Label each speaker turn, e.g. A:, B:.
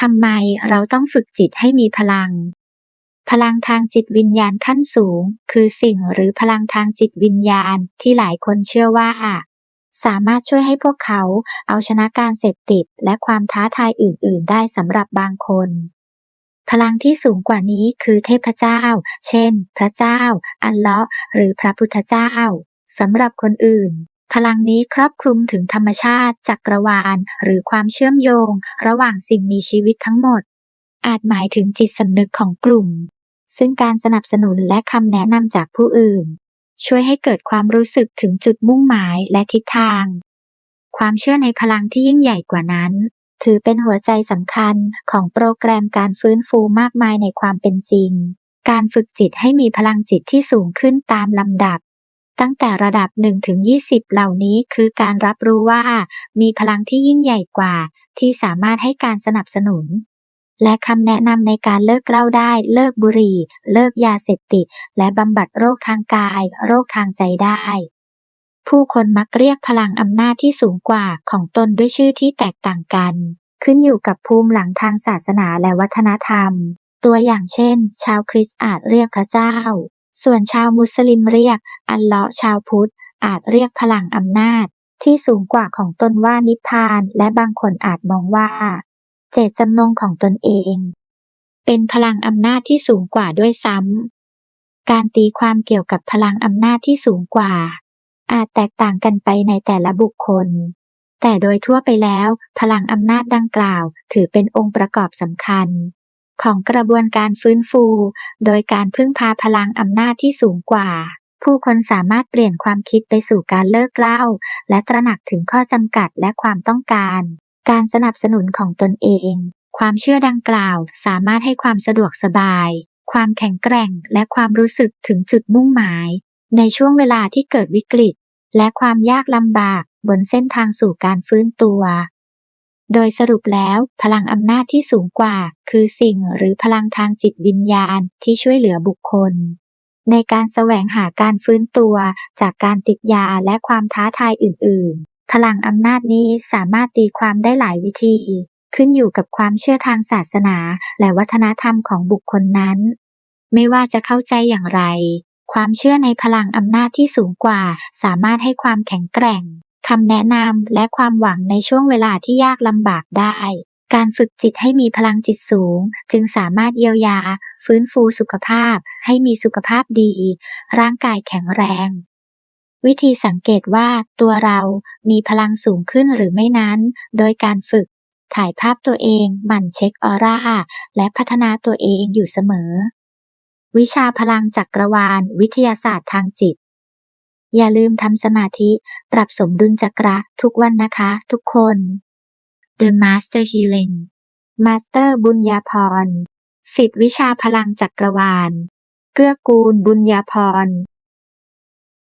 A: ทำไมเราต้องฝึกจิตให้มีพลัง พลังทางจิตวิญญาณขั้นสูง คือสิ่งหรือพลังทางจิตวิญญาณที่หลายคนเชื่อว่า สามารถช่วยให้พวกเขาเอาชนะการเสพติดและความท้าทายอื่น ๆ ได้สำหรับบางคน พลังที่สูงกว่านี้คือเทพเจ้า เช่น พระเจ้า อัลเลาะห์หรือพระพุทธเจ้าสำหรับคนอื่น พลังนี้ครอบคลุมถึงธรรมชาติ จักรวาล หรือความเชื่อมโยง ระหว่างสิ่งมีชีวิตทั้งหมด อาจหมายถึงจิตสำนึกของกลุ่ม ซึ่งการสนับสนุนและคำแนะนำจากผู้อื่น ช่วยให้เกิดความรู้สึกถึงจุดมุ่งหมายและทิศทาง ความเชื่อในพลังที่ยิ่งใหญ่กว่านั้น ถือเป็นหัวใจสำคัญของโปรแกรมการฟื้นฟูมากมายในความเป็นจริง การฝึกจิตให้มีพลังจิตที่สูงขึ้นตามลำดับ ตั้งแต่ระดับ 1 ถึง 20 เหล่านี้คือการรับรู้ว่า มีพลังที่ยิ่งใหญ่กว่า ที่สามารถให้การสนับสนุน และคำแนะนำในการเลิกเหล้าได้ เลิกบุหรี่ เลิกยาเสพติด และบำบัดโรคทางกาย โรคทางใจได้ ผู้คนมักเรียกพลังอำนาจที่สูงกว่าของตนด้วยชื่อที่แตกต่างกัน ขึ้นอยู่กับภูมิหลังทางศาสนาและวัฒนธรรม ตัวอย่างเช่น ชาวคริสต์อาจเรียกพระเจ้า ส่วนชาวมุสลิมเรียก อัลเลาะห์ชาวพุทธ อาจเรียกพลังอำนาจ ที่สูงกว่าของตนว่านิพพาน และบางคนอาจมองว่า เจตจำนงของตนเอง เป็นพลังอำนาจที่สูงกว่าด้วยซ้ำการตีความเกี่ยวกับพลังอำนาจที่สูงกว่า อาจแตกต่างกันไปในแต่ละบุคคล แต่โดยทั่วไปแล้ว พลังอำนาจดังกล่าว ถือเป็นองค์ประกอบสำคัญ ของกระบวนการฟื้นฟู โดยการพึ่งพาพลังอำนาจที่สูงกว่า ผู้คนสามารถเปลี่ยนความคิดไปสู่การเลิกเล้าและตระหนักถึงข้อจำกัดและความต้องการ การสนับสนุนของตนเอง ความเชื่อดังกล่าวสามารถให้ความสะดวกสบาย ความแข็งแกร่งและความรู้สึกถึงจุดมุ่งหมาย ในช่วงเวลาที่เกิดวิกฤต และความยากลำบากบนเส้นทางสู่การฟื้นตัว โดยสรุปแล้ว พลังอำนาจที่สูงกว่า คือสิ่งหรือพลังทางจิตวิญญาณที่ช่วยเหลือบุคคล ในการแสวงหาการฟื้นตัวจากการติดยาและความท้าทายอื่น ๆ พลังอำนาจนี้สามารถตีความได้หลายวิธี ขึ้นอยู่กับความเชื่อทางศาสนา และวัฒนธรรมของบุคคลนั้น ไม่ว่าจะเข้าใจอย่างไร ความเชื่อในพลังอำนาจที่สูงกว่า สามารถให้ความแข็งแกร่ง คำแนะนำและความหวังในช่วงเวลาที่ยากลำบากได้ การฝึกจิตให้มีพลังจิตสูง จึงสามารถเยียวยา ฟื้นฟูสุขภาพ ให้มีสุขภาพดี ร่างกายแข็งแรง วิธีสังเกตว่าตัวเรามีพลังสูงขึ้นหรือไม่นั้น โดยการฝึกถ่ายภาพตัวเองหมั่นเช็คออร่า และพัฒนาตัวเองอยู่เสมอ วิชาพลังจักรวาล วิทยาศาสตร์ทางจิต อย่าลืมทำสมาธิปรับสมดุลจักระทุกวันนะคะ ทุกคน The Master Healing Master บุญญาพรสิทธิวิชาพลังจักรวาล เกื้อกูลบุญญาพร